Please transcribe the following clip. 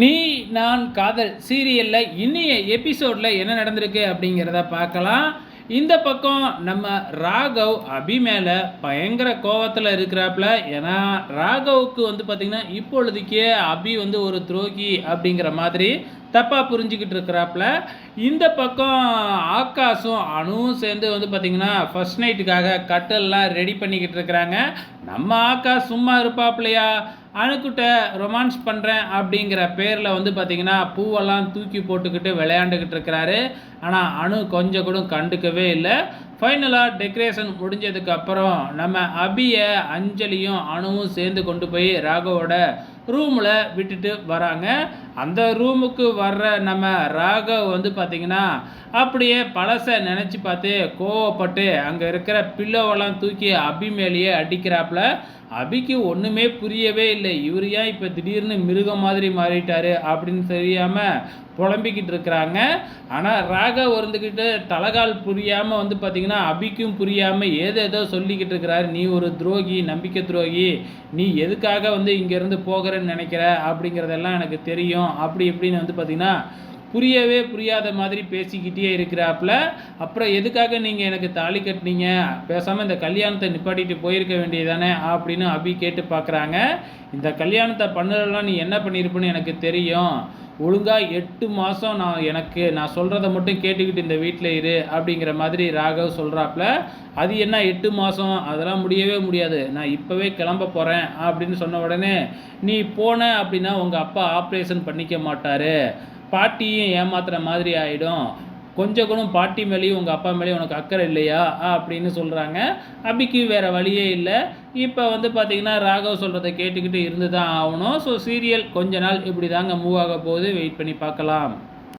நீ நான் காதல் சீரியலில் இனிய எபிசோடில் என்ன நடந்திருக்கு அப்படிங்கிறத பார்க்கலாம். இந்த பக்கம் நம்ம ராகவ் அபி மேலே பயங்கர கோவத்தில் இருக்கிறாப்புல. ஏன்னா ராகவுக்கு வந்து பார்த்திங்கன்னா இப்பொழுதுக்கே அபி வந்து ஒரு துரோகி அப்படிங்கிற மாதிரி தப்பாக புரிஞ்சுக்கிட்டு இருக்கிறாப்புல. இந்த பக்கம் ஆகாஷும் அணுவும் சேர்ந்து வந்து பார்த்திங்கன்னா ஃபர்ஸ்ட் நைட்டுக்காக கட்டெல்லாம் ரெடி பண்ணிக்கிட்டு இருக்கிறாங்க. நம்ம ஆகாஷ் சும்மா இருப்பாப்லையா அணுக்கிட்ட ரொமான்ஸ் பண்ணுறேன் அப்படிங்கிற பேரில் வந்து பார்த்திங்கன்னா பூவெல்லாம் தூக்கி போட்டுக்கிட்டு விளையாண்டுக்கிட்டு இருக்கிறாரு. ஆனால் அணு கொஞ்சம் கூட கண்டுக்கவே இல்லை. ஃபைனலாக டெக்கரேஷன் முடிஞ்சதுக்கு அப்புறம் நம்ம அபியை அஞ்சலியும் அணுவும் சேர்ந்து கொண்டு போய் ராகவோட ரூமில் விட்டுட்டு வராங்க. அந்த ரூமுக்கு வர்ற நம்ம ராகவ் வந்து பார்த்திங்கன்னா அப்படியே பழசை நினச்சி பார்த்து கோவப்பட்டு அங்கே இருக்கிற பில்லோவெல்லாம் தூக்கி அபி மேலேயே அடிக்கிறாப்புல. அபிக்கு ஒன்றுமே புரியவே இல்லை. இவர் ஏன் இப்போ திடீர்னு மிருகம் மாதிரி மாறிட்டாரு அப்படின்னு தெரியாமல் புலம்பிக்கிட்டு இருக்கிறாங்க. ஆனால் ராகவ் இருந்துக்கிட்டு தலகால் புரியாமல் வந்து பார்த்திங்கன்னா அபிக்கும் புரியாமல் ஏதோ ஏதோ சொல்லிக்கிட்டு இருக்கிறாரு. நீ ஒரு துரோகி நம்பிக்கை துரோகி. நீ எதுக்காக வந்து இங்கேருந்து போகிறேன்னு நினைக்கிற அப்படிங்கிறதெல்லாம் எனக்கு தெரியும். அப்படி இப்படின்னு வந்து பார்த்திங்கன்னா புரியவே புரியாத மாதிரி பேசிக்கிட்டே இருக்கிறாப்புல. அப்புறம் எதுக்காக நீங்கள் எனக்கு தாலி கட்டினீங்க? பேசாமல் இந்த கல்யாணத்தை நிப்பாட்டிட்டு போயிருக்க வேண்டியதானே அப்படின்னு அபி கேட்டு பார்க்குறாங்க இந்த கல்யாணத்தை பண்ணுறதுலாம் நீ என்ன பண்ணியிருப்பேன்னு எனக்கு தெரியும். ஒழுங்காக எட்டு மாதம் நான் எனக்கு நான் சொல்கிறத மட்டும் கேட்டுக்கிட்டு இந்த வீட்டில் இரு அப்படிங்கிற மாதிரி ராகவ் சொல்கிறாப்புல அது என்ன எட்டு மாதம் அதெல்லாம் முடியவே முடியாது. நான் இப்போவே கிளம்ப போகிறேன் அப்படின்னு சொன்ன உடனே நீ போன அப்படின்னா உங்கள் அப்பா ஆப்ரேஷன் பண்ணிக்க மாட்டார். பாட்டியும் ஏமாத்துற மாதிரி ஆகிடும் கொஞ்சம் கூட பாட்டி மேலேயும் உங்கள் அப்பா மேலேயும் உனக்கு அக்கறை இல்லையா? அப்படின்னு சொல்கிறாங்க அபிக்கு வேறு வழியே இல்லை. இப்போ வந்து பார்த்திங்கன்னா ராகவ் சொல்கிறத கேட்டுக்கிட்டு இருந்து தான் ஆகணும். ஸோ சீரியல் கொஞ்ச நாள் இப்படி தாங்க மூவ் ஆக போகுது. வெயிட் பண்ணி பார்க்கலாம்.